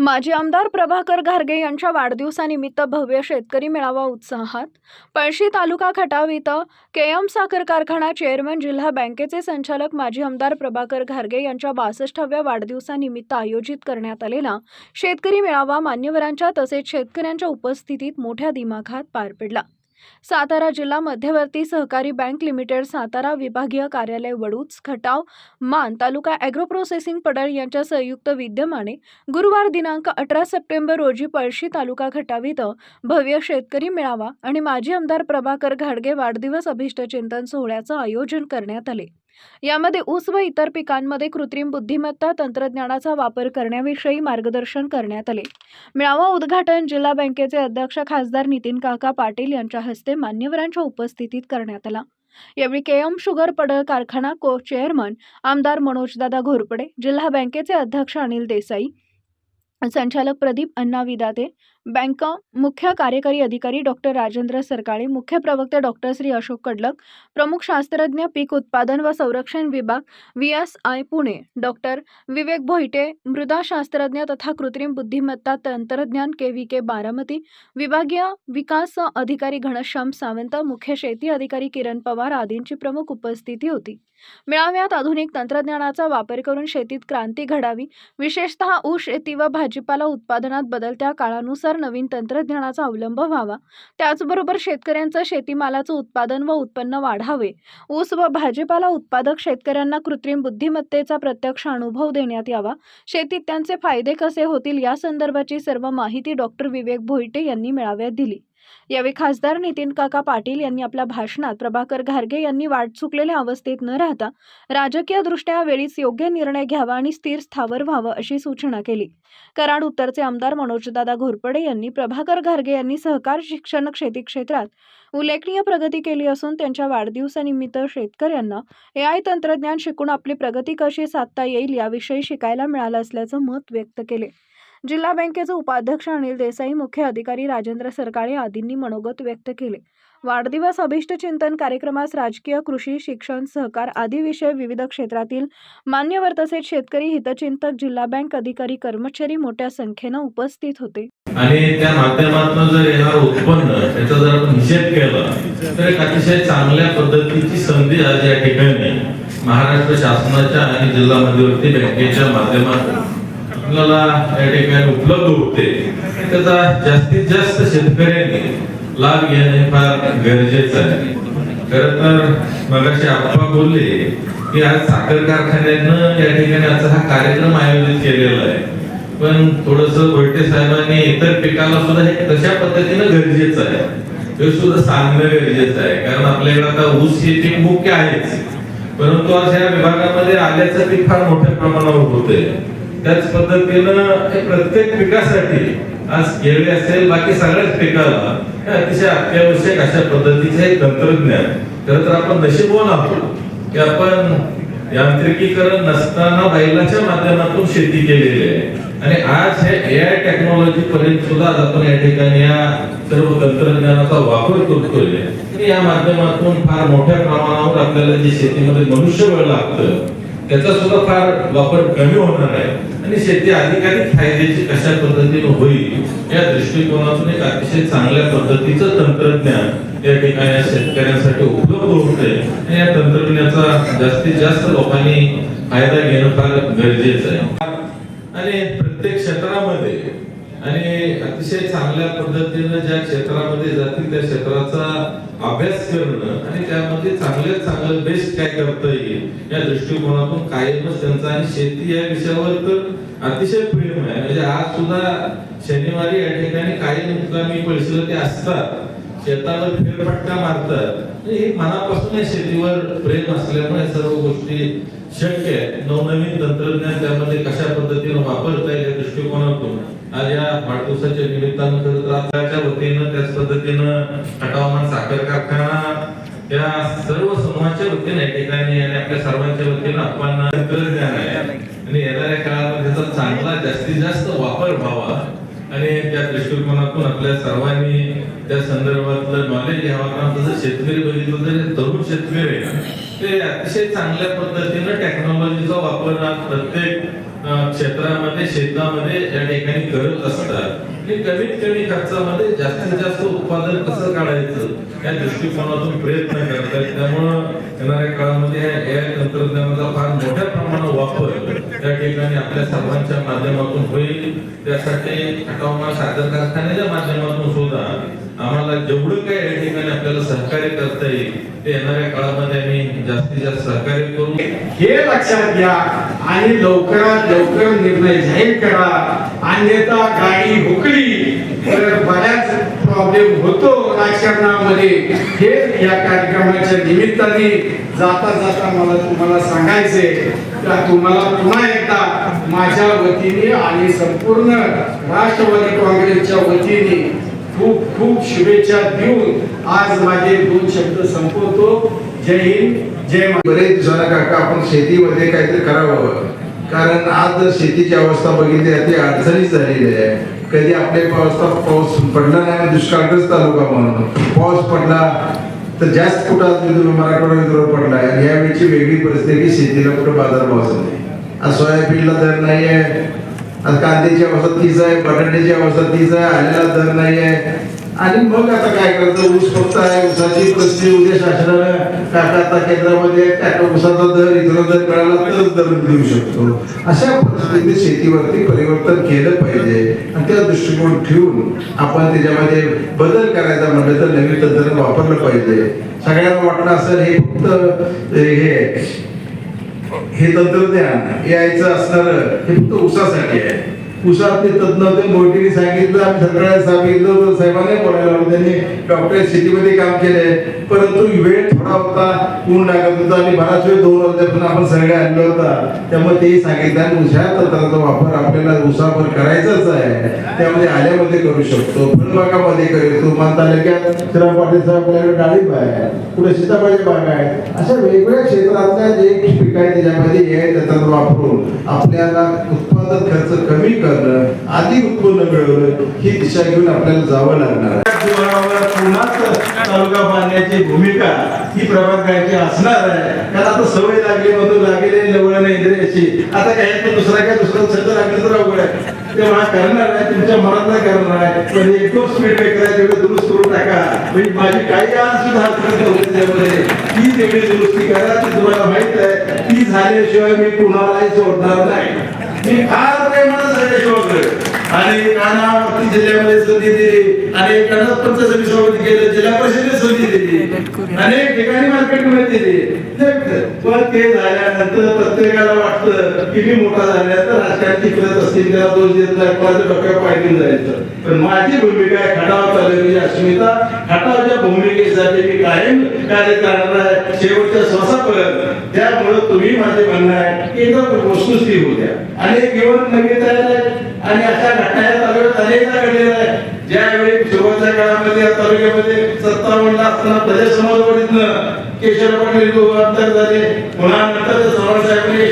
माजी आमदार प्रभाकर घारगे यांच्या वाढदिवसानिमित्त भव्य शेतकरी मेळावा उत्साहात. पळशी तालुका खटाव इथं केएम साखर कारखाना चेअरमन जिल्हा बँकेचे संचालक माजी आमदार प्रभाकर घारगे यांच्या बासष्टाव्या वाढदिवसानिमित्त आयोजित करण्यात आलेला शेतकरी मेळावा मान्यवरांच्या तसेच शेतकऱ्यांच्या उपस्थितीत मोठ्या दिमाखात पार पडला. सातारा जिल्हा मध्यवर्ती सहकारी बँक लिमिटेड सातारा विभागीय कार्यालय वडूच खटाव मान तालुका ॲग्रो प्रोसेसिंग पडळ यांच्या संयुक्त विद्यमाने गुरुवार दिनांक अठरा सप्टेंबर रोजी पळशी तालुका खटाव इथं भव्य शेतकरी मेळावा आणि माजी आमदार प्रभाकर घाडगे वाढदिवस अभिष्टचिंतन सोहळ्याचं आयोजन करण्यात आले. यामध्ये ऊस व इतर पिकांमध्ये कृत्रिम बुद्धिमत्ता तंत्रज्ञानाचा वापर करण्याविषयी मार्गदर्शन करण्यात आले. मेळावा उद्घाटन जिल्हा बँकेचे अध्यक्ष खासदार नितीन काका पाटील यांच्या हस्ते मान्यवरांच्या उपस्थितीत करण्यात आला. यावेळी केएम शुगर पडळ कारखाना को चेअरमन आमदार मनोजदादा घोरपडे जिल्हा बँकेचे अध्यक्ष अनिल देसाई संचालक प्रदीप अण्णा विदाते बँक मुख्य कार्यकारी अधिकारी डॉक्टर राजेंद्र सरकाळे मुख्य प्रवक्ते डॉक्टर श्री अशोक कडलक प्रमुख शास्त्रज्ञ पीक उत्पादन व संरक्षण विभाग V S I Pune doctor Vivek Bhoite मृदा शास्त्रज्ञ तथा कृत्रिम बुद्धिमत्ता तंत्रज्ञान के व्ही के बारामती विभागीय विकास अधिकारी घनश्याम सावंत मुख्य शेती अधिकारी किरण पवार आदींची प्रमुख उपस्थिती होती. मेळाव्यात आधुनिक तंत्रज्ञानाचा वापर करून शेतीत क्रांती घडावी विशेषतः ऊस शेती व भाजीपाला उत्पादनात बदलत्या काळानुसार नवीन तंत्रज्ञानाचा अवलंब व्हावा. त्याचबरोबर शेतकऱ्यांचं शेतीमालाचं उत्पादन व उत्पन्न वाढावे. ऊस व भाजीपाला उत्पादक शेतकऱ्यांना कृत्रिम बुद्धिमत्तेचा प्रत्यक्ष अनुभव देण्यात यावा. शेतीत त्यांचे फायदे कसे होतील या संदर्भाची सर्व माहिती डॉक्टर विवेक भोईटे यांनी मेळाव्यात दिली. यावेळी खासदार नितीन काका पाटील यांनी आपल्या भाषणात प्रभाकर घारगे यांनी वाट चुकलेल्या अवस्थेत न राहता राजकीय दृष्ट्या वेळीच योग्य निर्णय घ्यावा आणि स्थिर स्थावर व्हावं अशी सूचना केली. कराड उत्तरचे आमदार मनोजदादा घोरपडे यांनी प्रभाकर घारगे यांनी सहकार शिक्षण शेती क्षेत्रात उल्लेखनीय प्रगती केली असून त्यांच्या वाढदिवसानिमित्त शेतकऱ्यांना ए आय तंत्रज्ञान शिकून आपली प्रगती कशी साधता येईल याविषयी शिकायला मिळालं असल्याचं मत व्यक्त केले. जिल्हा बँकेचे उपाध्यक्ष अनिल देसाई मुख्य अधिकारी राजेंद्र सरकाळे आदींनी मनोगत व्यक्त केले. वाढदिवस अभिष्ट चिंतन कार्यक्रमास राजकीय कृषी शिक्षण सहकार आदी विषय विविध क्षेत्रातील मान्यवर तसेच शेतकरी हितचिंतक जिल्हा बँक अधिकारी कर्मचारी मोठ्या संख्येनं उपस्थित होते. आणि त्या माध्यमातून जर येणार उत्पन्न त्याचा जर आपण हिशेब केला तर एक अतिशय चांगल्या पद्धतीची संधी आज या ठिकाणी महाराष्ट्र शासनाच्या आणि जिल्हा मध्यवर्ती बँकेच्या माध्यमातून आपल्याला या ठिकाणी उपलब्ध होते. त्याचा जास्तीत जास्त शेतकऱ्यांनी लाभ घेणे फार गरजेचं आहे. खर तर मगाशी आप्पा बोलले की आज साखर कारखान्यानं या ठिकाणी आजचा हा कार्यक्रम आयोजित केलेला आहे. पण थोडस भोईटे साहेबांनी इतर पिकाला सुद्धा हे तशा पद्धतीनं गरजेचं आहे? हे सुद्धा सांगणं गरजेचं आहे. कारण आपल्याकडे आता ऊस हे पीक मुख्य आहेच. परंतु आज या विभागामध्ये आल्याचं पीक फार मोठ्या प्रमाणावर होते त्याच पद्धतीनं हे प्रत्येक पिकासाठी आज केळी असेल बाकी सगळ्याच पिकाला हे अतिशय अत्यावश्यक अशा पद्धतीचे तंत्रज्ञान. खरं तर आपण नशीबवान आहोत की आपण यांत्रिकीकरण नसताना बैलाच्या माध्यमातून शेती केलेली आहे. आणि आज हे ए आय टेक्नॉलॉजी पर्यंत सुद्धा आज आपण या ठिकाणी या सर्व तंत्रज्ञानाचा वापर करतोय. आणि या माध्यमातून फार मोठ्या प्रमाणावर आपल्याला जे शेतीमध्ये मनुष्यबळ लागतं त्याचा सुद्धा फार वापर कमी होणार आहे. आणि शेती अधिकाधिक फायद्याची कशा पद्धतीने होईल या दृष्टिकोनातून एक अतिशय चांगल्या पद्धतीचं तंत्रज्ञान या ठिकाणी शेतकऱ्यांसाठी उपलब्ध होते आणि या तंत्रज्ञानाचा जास्तीत जास्त लोकांनी फायदा घेणं फार गरजेचं आहे. आणि प्रत्येक क्षेत्रामध्ये आणि अतिशय चांगल्या पद्धतीनं ज्या क्षेत्रामध्ये जातील त्या क्षेत्राचा अभ्यास करणं आणि त्यामध्ये चांगल्यात चांगलं बेस्ट काय करता येईल या दृष्टिकोनातून कायमच त्यांचा आणि शेती या विषयावर तर अतिशय प्रेम आहे. म्हणजे आज सुद्धा शनिवारी या ठिकाणी काही मुक्कामी पैसे ते असतात शेतावर फेरफटका मारतात. हे मनापासून या शेतीवर प्रेम असल्यामुळे सर्व गोष्टी शक्य आहे नवनवीन तंत्रज्ञान त्यामध्ये कशा पद्धतीनं वापरता येईल या दृष्टिकोनातून आज या वाढदिवसाच्या निमित्तानं खरं तर आपल्याच्या वतीनं त्याच पद्धतीनं खटावमान साखर कारखाना या सर्व समूहाच्या वतीने या ठिकाणी आणि आपल्या सर्वांच्या वतीनं आपण तंत्रज्ञान आहे. आणि येणाऱ्या काळामध्ये त्याचा चांगला जास्तीत जास्त वापर व्हावा. आणि त्या दृष्टिकोनातून आपल्या सर्वांनी त्या संदर्भातलं नॉलेज घ्यावं. कारण तसं शेतकरी बघितलं तर तरुण शेतकरी आहे. ते अतिशय चांगल्या पद्धतीनं टेक्नॉलॉजीचा वापर प्रत्येक क्षेत्रामध्ये शेतामध्ये या ठिकाणी करत असतात. कमीत कमी खर्चामध्ये जास्तीत जास्त उत्पादन कसं काढायचं या दृष्टिकोनातून प्रयत्न करतात. त्यामुळं येणाऱ्या काळामध्ये या तंत्रज्ञानाचा फार मोठ्या प्रमाणात वापर त्या ठिकाणी आपल्या सर्वांच्या माध्यमातून होईल. त्यासाठी खटावमा साखर कारखान्याच्या माध्यमातून सुद्धा आम्हाला जेवढं काही या ठिकाणी आपल्याला सहकार्य करता येईल ते येणाऱ्या काळामध्ये आम्ही जास्तीत जास्त सहकार्य करू. हे लक्षात घ्या आणि लवकरात लवकर निर्णय जाहीर करा. अन्यथा गाडी हुकली तर बऱ्याच प्रॉब्लेम होतो राजकारणामध्ये. हे या कार्यक्रमाच्या निमित्ताने जाता जाता मला तुम्हाला सांगायचे तर तुम्हाला पुन्हा एकदा माझ्या वतीने आणि संपूर्ण राष्ट्रवादी काँग्रेसच्या वतीने खूप खूप शुभेच्छा देऊन आज माझे दोन शब्द संपवतो. जय हिंद जय बरेच दिवसांना काका आपण शेतीमध्ये काहीतरी करावं कारण आज जर शेतीची अवस्था बघितली ती अडचणीच झालेली आहे. कधी आपल्या अवस्था पाऊस पडला नाही दुष्काळग्रस्त तालुका म्हणून. पाऊस पडला तर जास्त कुठं मराठवाडा विदर्भ पडला आणि यावेळीची वेगळी परिस्थिती शेतीला कुठं बाजारभाव नाही आज सोयाबीनला दर नाही आहे कांद्याची अवस्था तीच आहे बटाट्याची अवस्था तीच आहे आलेला दर नाही आहे. आणि मग आता काय करायचं ऊस फक्त आहे ऊसाची परिस्थिती उद्या शासनानं काका आता केंद्रामध्ये काका ऊसाचा दर इथला दर मिळाला तरच दर देऊ शकतो. अशा पद्धतीने शेतीवरती परिवर्तन केलं पाहिजे. आणि त्या दृष्टिकोन ठेवून आपण त्याच्यामध्ये बदल करायचा म्हणलं तर नवीन तंत्रज्ञान वापरलं पाहिजे. सगळ्यांना वाटलं असेल हे फक्त हे हे तंत्रज्ञान यायचं असणार हे फक्त ऊसासाठी आहे. ऊसात ते तज्ञ होते मोठीने सांगितलं आम्ही सगळ्यांना सांगितलं होतं साहेबांनी बोलायला लावलं त्यांनी डॉक्टर शेतीमध्ये काम केले परंतु वेळ थोडा होता ऊन लागत होता आणि बराच वेळ दोन वाजल्यापासून आपण सगळे आणलं होता. त्यामुळे तेही सांगितलं आणि उशा तंत्राचा वापर आपल्याला उसावर करायचाच आहे. त्यामध्ये आल्यामध्ये करू शकतो. फळबागामध्ये करू मान तालुक्यात श्रीराम पाटील साहेब आपल्याकडे डाळिंब आहे. कुठे सीताफळाची बाग आहे. अशा वेगवेगळ्या क्षेत्रातल्या जे पिक आहे त्याच्यामध्ये हे तंत्र वापरून आपल्याला उत्पादन खर्च कमी करणं आधी उत्पन्न मिळवणं ही दिशा घेऊन आपल्याला जावं लागणार. तालुका बांधण्याची भूमिका ही प्रभात गायची असणार आहे. कारण आता सवय लागली मधून लागेली लवळ इंद्रियाची आता काय तर दुसरा काय दुसरा छंद लागलं तर अवघड आहे. तेव्हा करणार आहे तुमच्या मनात नाही करणार आहे. पण एकदम स्पीड ब्रेकर आहे तेवढे दुरुस्त करून टाका. म्हणजे माझी काही आज सुद्धा हरकत नव्हती त्यामध्ये ती तेवढी दुरुस्ती करा ती तुम्हाला माहीत आहे. ती झाल्याशिवाय मी कुणालाही सोडणार नाही. मी फार प्रेमानं झाल्याशिवाय आणि कानावरती जिल्ह्यामध्ये संधी दिली आणि कन्नड पंचायत समिती सभापती केलं जिल्हा परिषदेत संधी दिली अनेक ठिकाणी मार्केटमध्ये दिली पण ते झाल्यानंतर प्रत्येकाला वाटतं की मी मोठा झाल्यानंतर राजकारण फिरत असतील त्याला दोष देत नाही कोणाच्या डोक्यावर पाय जायचं. पण माझी भूमिका आहे खटाव तालुक्याची अस्मिता. खटावच्या भूमिकेसाठी मी कायम कार्य करणार आहे. शेवटच्या श्वासापर्यंत. त्यामुळे तुम्ही माझे म्हणणं आहे की एकदम वस्तुस्थिती होत्या आणि केवळ नवीन तयार आहे आणि अशा घटना या तालुक्यात अनेकदा घडलेल्या ज्यावेळी सुरुवातीच्या काळामध्ये या तालुक्यामध्ये सत्तावन्न असताना प्रजा समाजवाडीतनं केशव पाटील आमदार झाले. पुन्हा नंतर चव्हाण साहेबांनी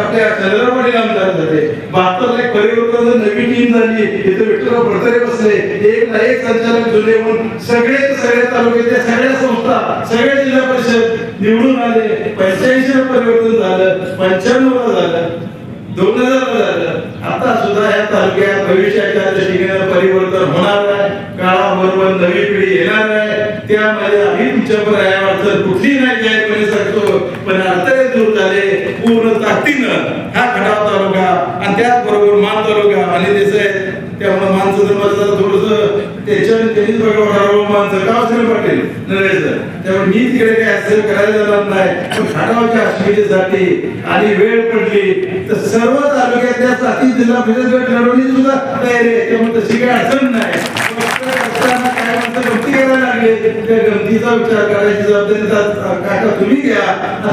आपल्या चंद्रवाडी आमदार झाले. बहात्तर एक परिवर्तन नवीन टीम झाली इथे विठ्ठलराव भडतरे बसले. एक ना एक संचालक जुने म्हणून सगळे सगळ्या तालुक्यातल्या सगळ्या संस्था सगळे जिल्हा परिषद निवडून आले. पंच्याऐंशी परिवर्तन झालं. पंच्याण्णव झालं दोन हजार झालं आता सुद्धा या तालुक्यात भविष्याच्या दृष्टीने परिवर्तन होणार आहे. काळाबरोबर नवी पिढी येणार आहे. त्यामध्ये आम्ही तुमच्यावर आहे अडचण कुठली नाही जाहीरपणे सांगतो पण अडथळे दूर झाले. पूर्ण ताकदीनं हा खटाव तालुका आणि त्याचबरोबर मान तालुका आणि देसाई त्यामुळे माणसं जर थोडस. त्याच्या त्यांनीच बघा ठरवलं हो, माणसं का असेल पाटील? नरेंद्र त्यामुळे मी तिकडे काय असेल करायला जाणार नाही. पण खटावच्या अस्मितेसाठी आणि वेळ पडली तर सर्वच कायद्याचा साथी जिल्हा परिषद गट लढवणी सुद्धा. तयारी आहे त्यामुळे तशी काही अडचण नाही. काय म्हणतात गमती करायला लागले त्या गमतीचा विचार करायची जबाबदारी काका तुम्ही घ्या.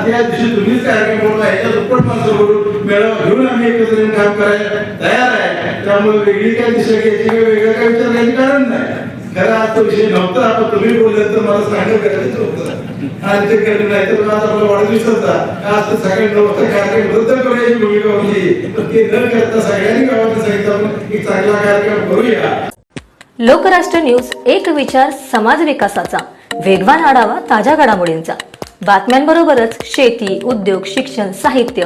त्या दिवशी तुम्हीच कार्यक्रम बोलला ह्याच्या दुप्पट माणसं बोलून मेळावा घेऊन आम्ही एकत्र काम करायला तयार आहे. त्यामुळे वेगळी काय दिशा घ्यायची किंवा वेगळं काय विचार घ्यायचं विषय नव्हता. आपण तुम्ही बोलले तर मला सांगणं गरजेचं होतं आणि ते केलं नाही तर आज आपला वाढदिवस होता. आज तर सगळे नव्हतं कार्यक्रम रद्द करण्याची भूमिका होती. पण ते न करता सगळ्यांनी गावात सांगितलं आपण एक चांगला कार्यक्रम करूया. लोकराष्ट्र न्यूज एक विचार समाज विकासाचा. वेगवान आढावा ताज्या घडामोडींचा. बातम्यांबरोबरच शेती उद्योग शिक्षण साहित्य